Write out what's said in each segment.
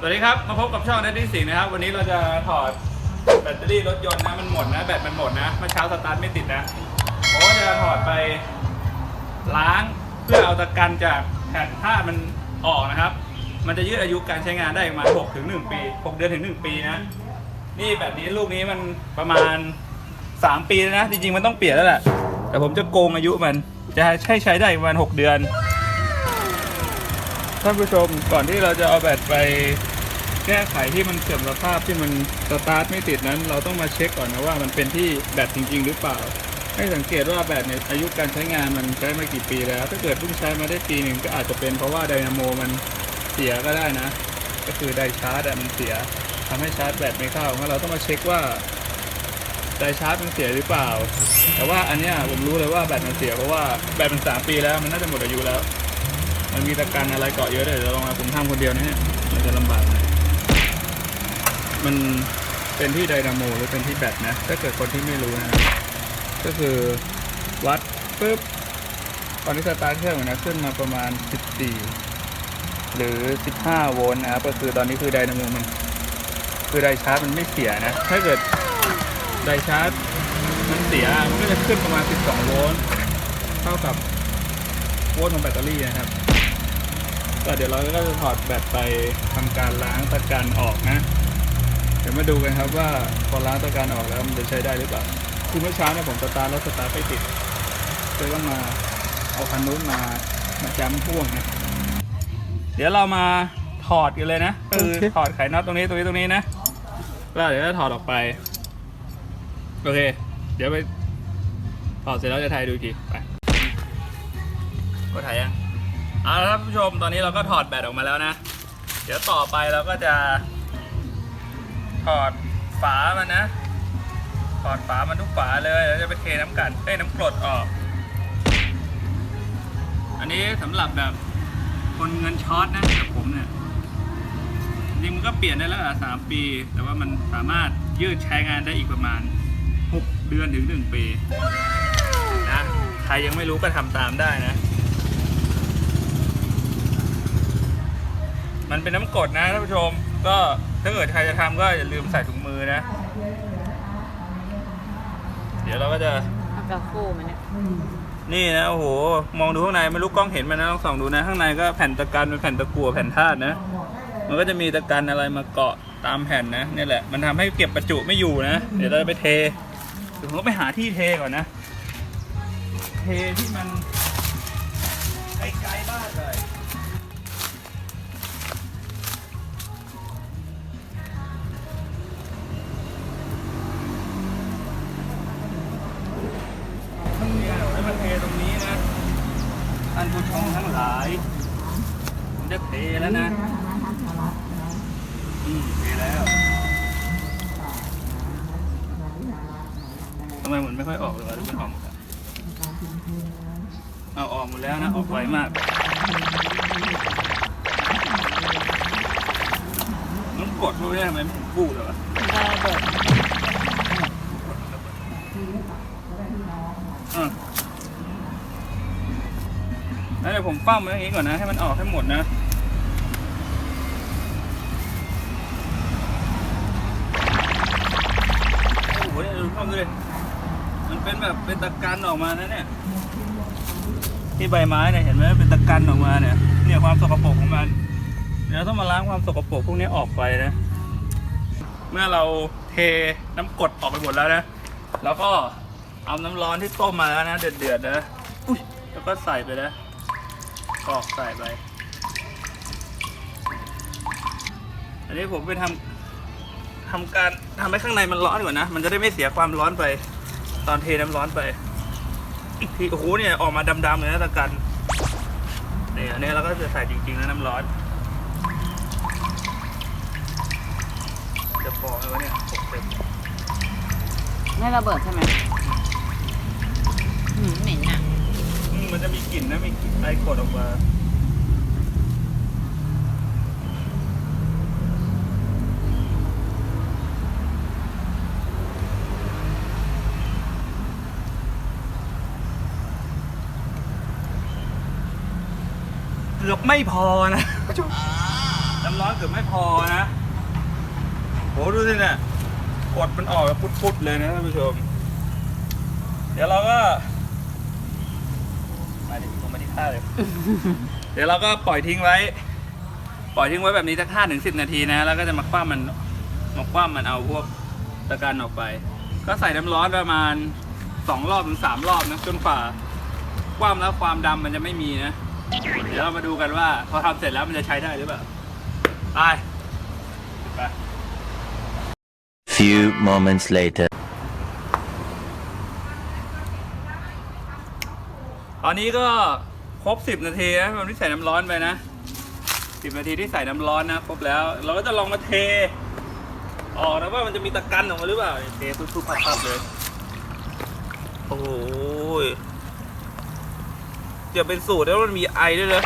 สวัสดีครับ มาพบกับช่องนัดที่สิงห์นะครับ วันนี้เราจะถอดแบตเตอรี่รถยนต์นะ มันหมดนะ แบตมันหมดนะเมื่อเช้าสตาร์ทไม่ติดนะผมก็จะถอดไปล้างเพื่อเอาตะกันจากแผ่นผ้ามันออกนะครับ มันจะยืดอายุการใช้งานได้ประมาณ6ถึง1ปี6เดือนถึง 1 ปีนะ นี่แบบนี้ลูกนี้มันประมาณ 3 ปีแล้วนะ จริงๆมันต้องเปลี่ยนแล้วแหละ แต่ผมจะโกงอายุมัน จะให้ใช้ได้ประมาณ 6 เดือน ท่านผู้ชมก่อนที่เราจะเอาแบตไปแก้ไขที่มันเสื่อมสภาพที่มันสตาร์ทไม่ติดนั้น เราต้องมาเช็คก่อนนะว่ามันเป็นที่แบตจริง ๆ หรือเปล่า ให้สังเกตว่าแบตเนี่ยอายุการใช้งานมันใช้มากี่ปีแล้ว ถ้าเกิดเพิ่งใช้มาได้ปีหนึ่งก็อาจจะเป็นเพราะว่าไดนาโมมันเสียก็ได้นะ ก็คือไดชาร์จอะมันเสียทำให้ชาร์จแบตไม่เข้างั้นเราต้องมาเช็คว่าไดชาร์จมันเสียหรือเปล่า แต่ว่าอันเนี้ยผมรู้เลยว่าแบตมันเสียเพราะว่าแบตมันสามปีแล้วมันน่าจะหมดอายุแล้ว มันมีตะกันอะไรเกาะเยอะเลยเดี๋ยวลองมาผมทำคนเดียวนะเนี่ยมันจะลำบากหน่อยมันเป็นที่ไดนาโมหรือเป็นที่แบตนะ ถ้าเกิดคนที่ไม่รู้นะ ก็คือวัดปุ๊บตอนนี้สตาร์ทเครื่องนะขึ้นมาประมาณ 14 หรือ 15 โวลต์นะครับก็คือตอนนี้คือไดนาโมมัน คือไดชาร์จมันไม่เสียนะ ถ้าเกิดไดชาร์จมันเสียมันก็จะขึ้นประมาณ 12 โวลต์เท่ากับโวลต์ของแบตเตอรี่นะครับ ก็เดี๋ยวเราก็จะถอดแบตไปทำการล้างตะกันออกนะ เดี๋ยวมาดูกันครับว่าพอล้างตะกันออกแล้วมันจะใช้ได้หรือเปล่า คือเมื่อเช้าเนี่ยผมสตาร์ทแล้วสตาร์ทไม่ติดเลยต้องมาเอาคันนู้นมามาจ้ำพ่วงนะ เดี๋ยวเรามาถอดกันเลยนะคือถอดไขน็อตตรงนี้ตรงนี้ตรงนี้นะแล้วเดี๋ยวจะถอดออกไป โอเค เดี๋ยวไปถอดเสร็จแล้วจะถ่ายดูทีไป ก็ถ่ายยัง เอาละครับผู้ชมตอนนี้เราก็ถอดแบตออกมาแล้วนะ เดี๋ยวต่อไปเราก็จะถอดฝามันนะ ถอดฝามันทุกฝาเลยแล้วจะไปเทน้ำกันเอ้น้ำกรดออก อันนี้สำหรับแบบคนเงินช็อตนะแบบผมเนี่ยจริงมันก็เปลี่ยนได้แล้วอะสามปี แต่ว่ามันสามารถยืดใช้งานได้อีกประมาณ 6 เดือนถึง 1 ปีนะใครยังไม่รู้ก็ทำตามได้นะ มันเป็นน้ำกรดนะท่านผู้ชม ก็ถ้าเกิดใครจะทำก็อย่าลืมใส่ถุงมือนะ เดี๋ยวเราก็จะเอากระคู่มันเนี่ยนี่นะโอ้โหมองดูข้างในไม่รู้กล้องเห็นไหมนะลองส่องดูนะ ข้างในก็แผ่นตะกันเป็นแผ่นตะกั่วแผ่นธาตุนะ มันก็จะมีตะกันอะไรมาเกาะตามแผ่นนะนี่แหละ มันทำให้เก็บประจุไม่อยู่นะ เดี๋ยวเราจะไปเทเดี๋ยวผมก็ไปหาที่เทก่อนนะ เทที่มันไกลๆบ้านเลยเนี่ย ชมทั้งหลายผมจะเทแล้วนะอืมเทแล้วทำไมเหมือนไม่ค่อยออกเลยวะหรือมันออกหมดแล้วเอาออกหมดแล้วนะออกไวมากน้ำกดรู้ได้ทำไมไม่ถึงพูดเลยวะได้เบิดอะ แล้วเดี๋ยวผมเฝ้ามันอย่างนี้ก่อนนะ ให้มันออกให้หมดนะโอ้โหเนี่ยดูเข้าดูเลยมันเป็นแบบเป็นตะกันออกมานะเนี่ย ที่ใบไม้เนี่ยเห็นไหมเป็นตะกันออกมาเนี่ย เนี่ยความสกปรกของมันเดี๋ยวต้องมาล้างความสกปรกพวกนี้ออกไปนะ เมื่อเราเทน้ำกรดออกไปหมดแล้วนะ แล้วก็เอาน้ำร้อนที่ต้มมาแล้วนะ เดือดๆนะ แล้วก็ใส่ไปนะ กรอกใส่ไป อันนี้ผมไปทำทำการทำให้ข้างในมันร้อนก่อนนะ มันจะได้ไม่เสียความร้อนไป ตอนเทน้ำร้อนไปอีกทีโอ้โหเนี่ยออกมาดำๆเลยนะตะกันเนี่ยอันนี้เราก็จะใส่จริงๆนะน้ำร้อน จะพอไหมวะเนี่ยหกเต็มไม่ระเบิดใช่ไหมหืมเหม็นอะ มมันจะมีกลิ่นนะ มีกลิ่นไอขดออกมาเกือบไม่พอนะแต่น้ำร้อนเกือบไม่พอนะโหดูสิเนี่ยกดมันออกแบบพุดๆเลยนะท่านผู้ชม เดี๋ยวเราก็มาดิผมมา ที่ท่าเลย เดี๋ยวเราก็ปล่อยทิ้งไว้ ปล่อยทิ้งไว้แบบนี้สักห้าถึงสิบนาทีนะ แล้วก็จะมาคว้ามัน มาคว้ามันเอาพวกตะกันออกไป ก็ใส่น้ำร้อนประมาณสองรอบถึงสามรอบนะจนฝ่าคว่ำแล้วความดำมันจะไม่มีนะ เดี๋ยวเรามาดูกันว่าพอทำเสร็จแล้วมันจะใช้ได้หรือเปล่า ไป ไป Few moments later. ตอนนี้ก็ค รบสิบนาทีนะมันที่ใส่น้ำร้อนไปนะสิบนาทีที่ใส่น้ำร้อนนะครบแล้ว เราก็จะลองมาเท ออกนะว่ามันจะมีตะกันออกมาหรือเปล่าเททุบๆพับๆเลย โอ้โหจะเป็นสูตรแล้วมันมีไอด้วยเลย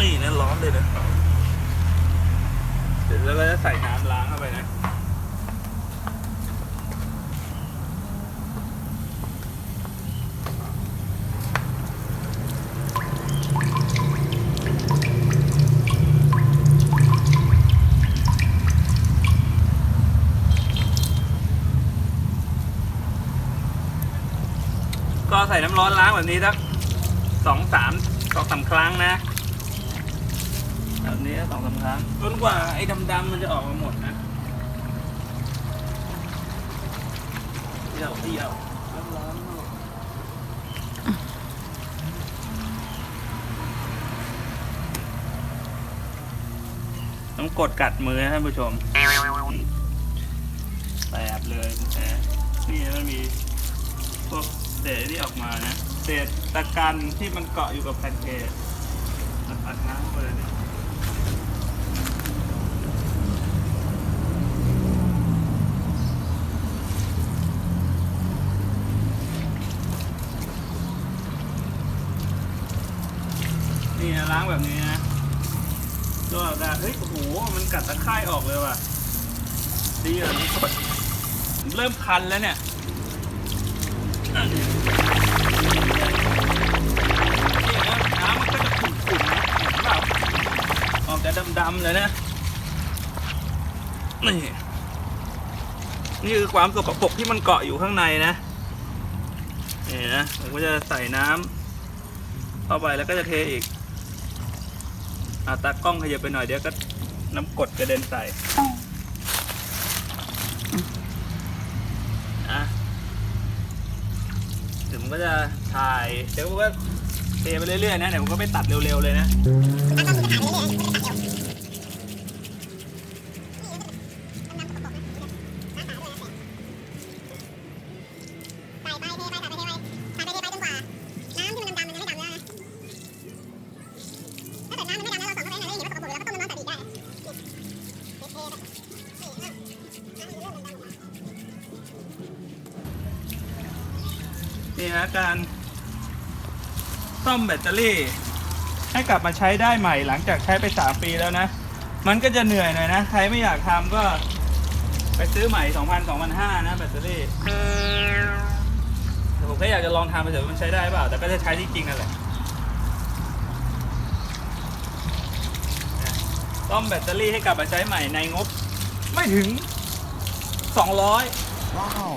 นี่นะร้อนเลยนะเดี๋ยวเราก็จะใส่น้ำล้างเข้าไปนะ ก็ ใส่น้ำร้อนล้างแบบนี้สักสองสามสองสามครั้งนะแบบนี้สองสามครั้งจนกว่าไอ้ดำๆมันจะออกมาหมดนะเดี่ยวเดี่ยวร้อนต้องกดกัดมือนะท่านผู้ชมแสบเลยแสบนี่มันมีพวก ษที่ออกมานะ เศษตะกันที่มันเกาะอยู่กับแผ่นเพจอัดน้ำเข้าไปเลยเนี่ยนี่นะล้างแบบนี้นะก็ได้เฮ้ยโอ้โห มันกัดตะไคร่ออกเลยว่ะดีอะมันเริ่มคันแล้วเนี่ย นี่นะน้ำมันก็จะขุ่นๆนะเห็นเปล่าออกจะดำๆเลยนะ นี่ นี่คือความสกปรกที่มันเกาะอยู่ข้างในนะ นี่นะ ผมก็จะใส่น้ำเข้าไปแล้วก็จะเทอีกอาตากล้องขยับไปหน่อยเดี๋ยวก็น้ำกดกระเด็นใส่อะ เดี๋ยวผมก็จะถ่าย เดี๋ยวผมก็เทไปเรื่อยๆนะ เดี๋ยวผมก็ไปตัดเร็วๆเลยนะ รี่ ให้กลับมาใช้ได้ใหม่หลังจากใช้ไป 3 ปีแล้วนะ มันก็จะเหนื่อยหน่อยนะ ใครไม่อยากทำก็ไปซื้อใหม่ 2,000 2,500นะแบตเตอรี่แต่ผมแค่อยากจะลองทำไปเถอะมันใช้ได้เปล่า แต่ก็จะใช้ที่จริงนั่นแหละนะซ่อมแบตเตอรี่ให้กลับมาใช้ใหม่ในงบ ไม่ถึง 200 Wow.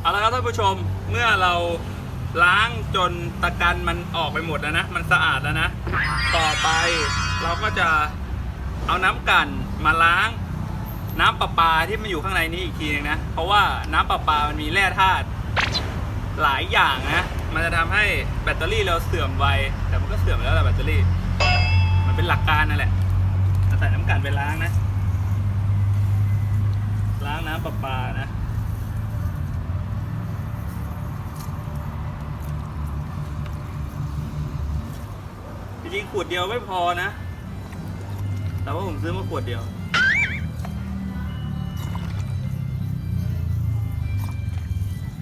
เอาละครับท่านผู้ชมเมื่อเราล้างจนตะกันมันออกไปหมดแล้วนะ มันสะอาดแล้วนะ ต่อไปเราก็จะเอาน้ำกันมาล้าง น้ำประปาที่มันอยู่ข้างในนี้อีกทีนึงนะ เพราะว่าน้ำประปามันมีแร่ธาตุหลายอย่างนะ มันจะทำให้แบตเตอรี่เราเสื่อมไว แต่มันก็เสื่อมแล้วแหละแบตเตอรี่ มันเป็นหลักการนั่นแหละใส่น้ำกันไปล้างนะ ล้างน้ำประปานะ จริงขวดเดียวไม่พอนะ แต่ว่าผมซื้อมาขวดเดียว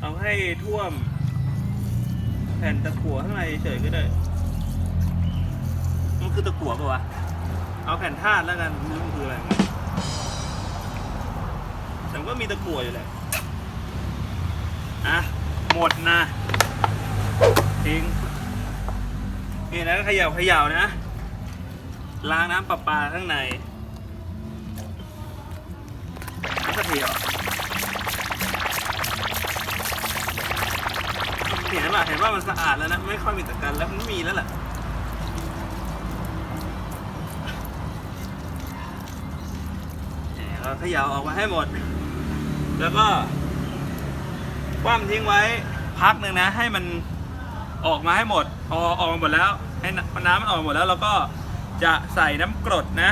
เอาให้ท่วม แผ่นตะกั่วข้างในเฉยๆก็ได้ มันคือตะกั่วปะวะ เอาแผ่นธาตุแล้วกันไม่รู้มันคืออะไรแต่ก็มีตะกั่วอยู่แหละ อะ หมดนะทิ้ง นี่นะเขย่าเขย่านะ ล้างน้ำประปาข้างในน้ำกะทิเหรอเห็นป่ะเห็นว่ามันสะอาดแล้วนะ ไม่ค่อยมีตะกันแล้วมันมีแล้วแหละเนี่ยเราเขย่าออกมาให้หมด แล้วก็คว่ำทิ้งไว้พักหนึ่งนะ ให้มัน ออกมาให้หมดพอออกมาหมดแล้ว ให้น้ำน้ำมันออกมาหมดแล้วเราก็จะใส่น้ำกรดนะ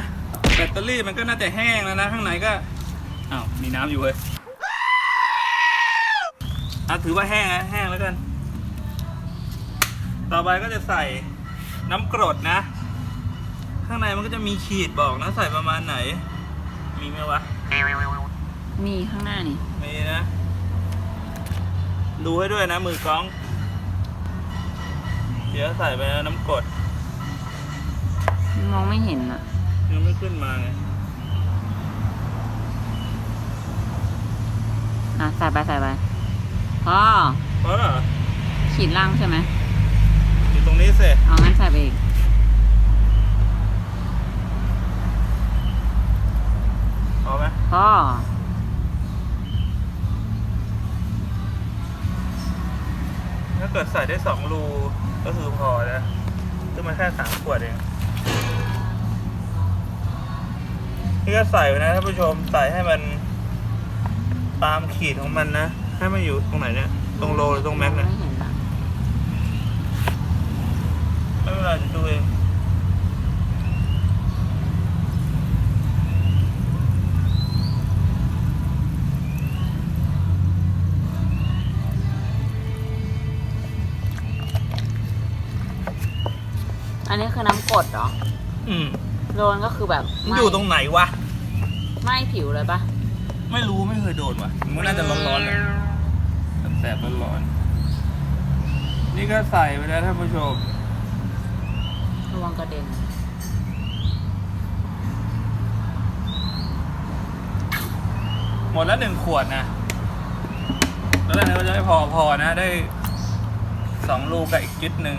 แบตเตอรี่มันก็น่าจะแห้งแล้วนะข้างในก็อ้าวมีน้ำอยู่เลยอะถือว่าแห้งนะแห้งแล้วกัน ต่อไปก็จะใส่น้ำกรดนะ ข้างในมันก็จะมีขีดบอกนะใส่ประมาณไหน มีไหมวะ มีข้างหน้านี่ มีนะ ดูให้ด้วยนะมือกล้องเดี๋ยวใส่ไปนะน้ำกรดมองไม่เห็นอะ ยังไม่ขึ้นมาไงอะใส่ไปใส่ไปพอเพราะเหรอขีดล่างใช่ไหมอยู่ตรงนี้สิเอางั้นใส่ไปอีก พอไหมพอ ถ้าเกิดใส่ได้สองรูก็คือพอนะซึ่งมันแค่สามขวดเองนี่ก็ใส่ไปนะท่านผู้ชมใส่ให้มันตามขีดของมันนะ ให้มันอยู่ตรงไหนเนี่ย ตรงโลหรือตรงแม็กเนี่ยไม่เห็นละไม่เป็นไรจะดูเอง ดเหรออืมโดนก็คือแบบมันไหอยู่ตรงไหนวะไหม้ผิวเลยปะไม่รู้ไม่เคยโดนว่ะมันน่าจะร้อนๆเลยแสบๆร้อนๆนี่ก็ใส่ไปแล้วท่านผู้ชม ระวังกระเด็นหมดแล้วหนึ่งขวดนะ แล้วอันนี้ก็จะไม่พอพอนะได้สองลูกกับอีกจุดหนึ่ง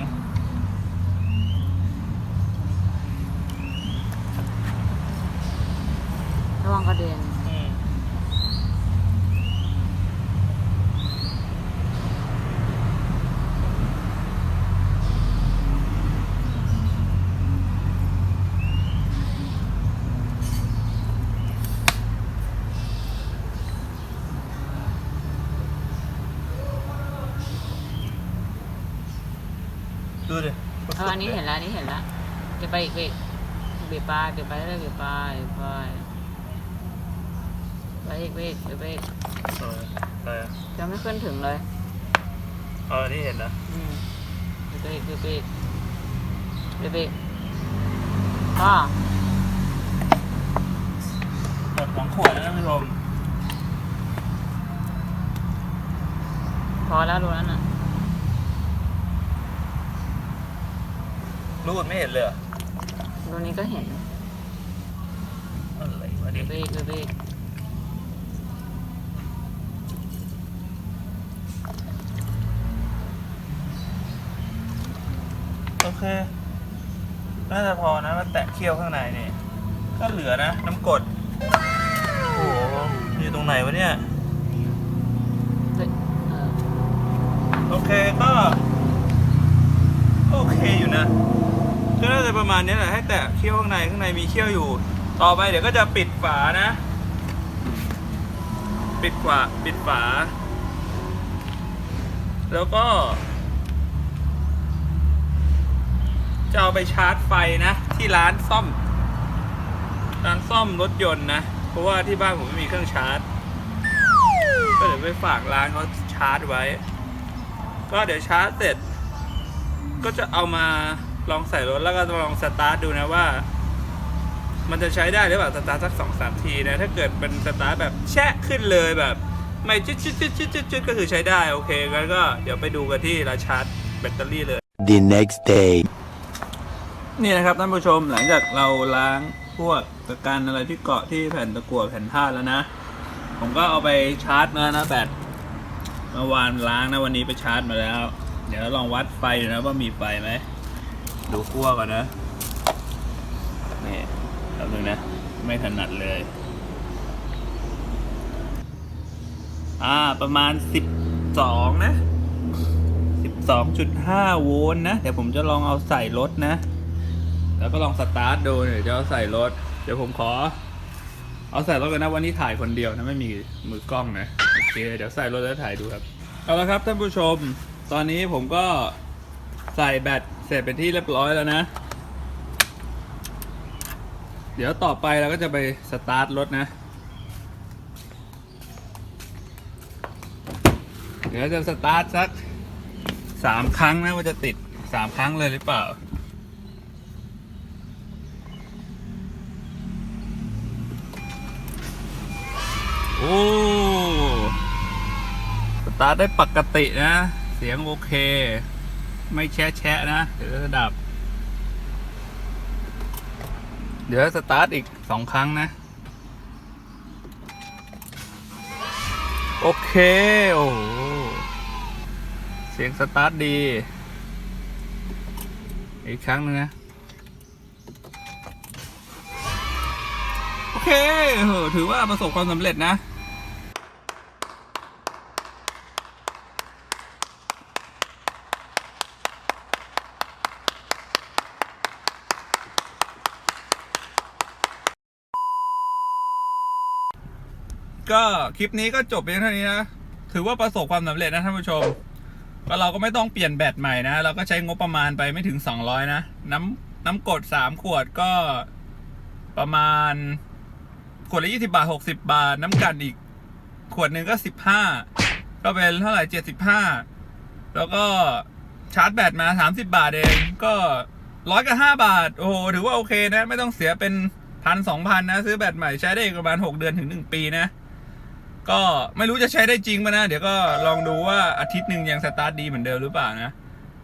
ระวังกระเด็นอืมดูดิเอออันนี้เห็นแล้วอันนี้เห็นแล้วเดี๋ยวไปอีกเบรกเบรกไปเบรกไปเรื่อยๆเบรกไปไป ไปอีกเบรกเดี๋ยวเบรกเอออะไรอะจะไม่ขึ้นถึงเลย เออนี่เห็นนะอืมเดี๋ยวเบรกเดี๋ยวเบรกเดี๋ยวเบรกพ่อหมดสองขวดแล้วท่านผู้ชมพอแล้วรู้แล้วน่ะ รูดไม่เห็นเลยเหรอตรงนี้ก็เห็นอะไรวะเดี๋เนี่ยวยเบรกเดี๋ยวเบรก โอเค น่าจะพอนะมันแตะเคี้ยวข้างในนี่ก็เหลือนะ น้ำกดโอ้โหอยู่ตรงไหนวะเนี่ย โอเคก็โอเคอยู่นะก็น่าจะประมาณนี้แหละให้แตะเคี้ยวข้างในข้างในมีเคี้ยวอยู่ ต่อไปเดี๋ยวก็จะปิดฝานะ ปิดขวาปิดฝา แล้วก็ จะเอาไปชาร์จไฟนะ ที่ร้านซ่อม ร้านซ่อมรถยนต์นะ เพราะว่าที่บ้านผมไม่มีเครื่องชาร์จ ก็เดี๋ยวไปฝากร้านเขาชาร์จไว้ ก็เดี๋ยวชาร์จเสร็จ ก็จะเอามาลองใส่รถแล้วก็ลองสตาร์ทดูนะว่า มันจะใช้ได้หรือเปล่าสตาร์ทสักสองสามทีนะ ถ้าเกิดเป็นสตาร์ทแบบแชะขึ้นเลยแบบ ไม่จุดจุดจุดจุดจุดจุดก็คือใช้ได้โอเคงั้นก็เดี๋ยวไปดูกันที่ร้านชาร์จแบตเตอรี่เลย The next day. นี่นะครับท่านผู้ชมหลังจากเราล้างพวกตะกันอะไรที่เกาะที่แผ่นตะกั่วแผ่นผ้าแล้วนะ ผมก็เอาไปชาร์จมานะแบตเมื่อวานล้างนะวันนี้ไปชาร์จมาแล้ว เดี๋ยวลองวัดไฟดูนะว่ามีไฟไหมดูขั้วก่อนนะนี่แป๊บนึงนะ ไม่ถนัดเลย อ่าประมาณสิบสองนะ12.5โวลต์นะ เดี๋ยวผมจะลองเอาใส่รถนะ แล้วก็ลองสตาร์ทดูเดี๋ยวจะเอาใส่รถ เดี๋ยวผมขอ เอาใส่รถกันนะวันนี้ถ่ายคนเดียวนะไม่มีมือกล้องนะโอเคเดี๋ยวใส่รถแล้วถ่ายดูครับเอาละครับท่านผู้ชม ตอนนี้ผมก็ใส่แบตเสร็จเป็นที่เรียบร้อยแล้วนะ เดี๋ยวต่อไปเราก็จะไปสตาร์ทรถนะ เดี๋ยวจะสตาร์ทสักสามครั้งนะว่าจะติดสามครั้งเลยหรือเปล่า โอ้สตาร์ทได้ปกตินะ เสียงโอเค ไม่แชะแชะนะ เดี๋ยวจะดับ เดี๋ยวสตาร์ทอีกสองครั้งนะ โอเค โอ้เสียงสตาร์ทดี อีกครั้งหนึงนะ โอ เคเออถือว่าประสบความสำเร็จนะก็คลิปนี้ก็จบเพียงเท่านี้นะ ถือว่าประสบความสำเร็จนะท่านผู้ชม ก็เราก็ไม่ต้องเปลี่ยนแบตใหม่นะ เราก็ใช้งบประมาณไปไม่ถึง 200 นะ น้ำน้ำกรด3 ขวดก็ประมาณ ขวดละ20บาท60บาท น้ำกันอีก ขวดหนึ่งก็15ก็เป็นเท่าไหร่75แล้วก็ชาร์จแบตมา30บาทเองก็ร้อยกับ5บาท โอ้โหถือว่าโอเคนะ ไม่ต้องเสียเป็นพันสองพันนะ ซื้อแบตใหม่ใช้ได้อีกประมาณ6เดือนถึง1ปีนะ ก็ไม่รู้จะใช้ได้จริงป่ะนะ เดี๋ยวก็ลองดูว่าอาทิตย์หนึ่งยังสตาร์ทดีเหมือนเดิมหรือเปล่านะ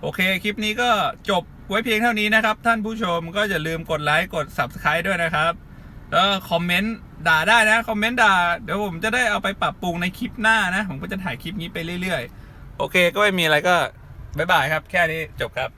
โอเค คลิปนี้ก็จบไว้เพียงเท่านี้นะครับ ท่านผู้ชมก็อย่าลืมกดไลค์กด Subscribe ด้วยนะครับ แล้วคอมเมนต์ ด่าได้นะ คอมเมนต์ด่า เดี๋ยวผมจะได้เอาไปปรับปรุงในคลิปหน้านะ ผมก็จะถ่ายคลิปนี้ไปเรื่อยๆ โอเค ก็ไม่มีอะไรก็บ๊ายบายครับ แค่นี้จบครับ